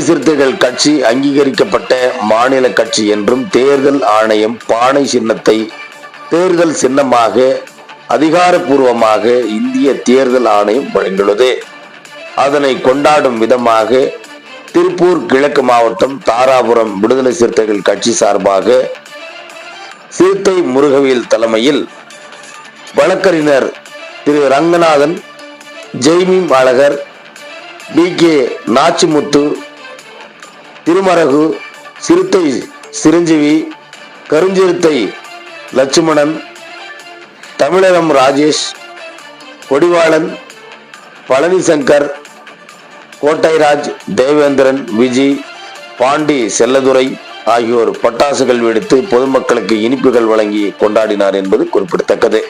சிறுத்தைகள் கட்சி அங்கீகரிக்கப்பட்ட மாநில கட்சி என்றும் தேர்தல் ஆணையம் பானை சின்னத்தை தேர்தல் சின்னமாக அதிகாரப்பூர்வமாக இந்திய தேர்தல் ஆணையம் வழங்கியுள்ளது. அதனை கொண்டாடும் விதமாக திருப்பூர் கிழக்கு மாவட்டம் தாராபுரம் விடுதலை சிறுத்தைகள் கட்சி சார்பாக சிறுத்தை முருகவியல் தலைமையில் வழக்கறிஞர் திரு ரங்கநாதன் ஜெய்மீம் அழகர் பி கே நாச்சிமுத்து திருமரகு சிறுத்தை சிரஞ்சீவி கருஞ்சிறுத்தை லட்சுமணன் தமிழகம் ராஜேஷ் கொடிவாளன் பழனிசங்கர் கோட்டைராஜ் தேவேந்திரன் விஜி பாண்டி செல்லதுரை ஆகியோர் பட்டாசுகள் வெடித்து பொதுமக்களுக்கு இனிப்புகள் வழங்கி கொண்டாடினார் என்பது குறிப்பிடத்தக்கது.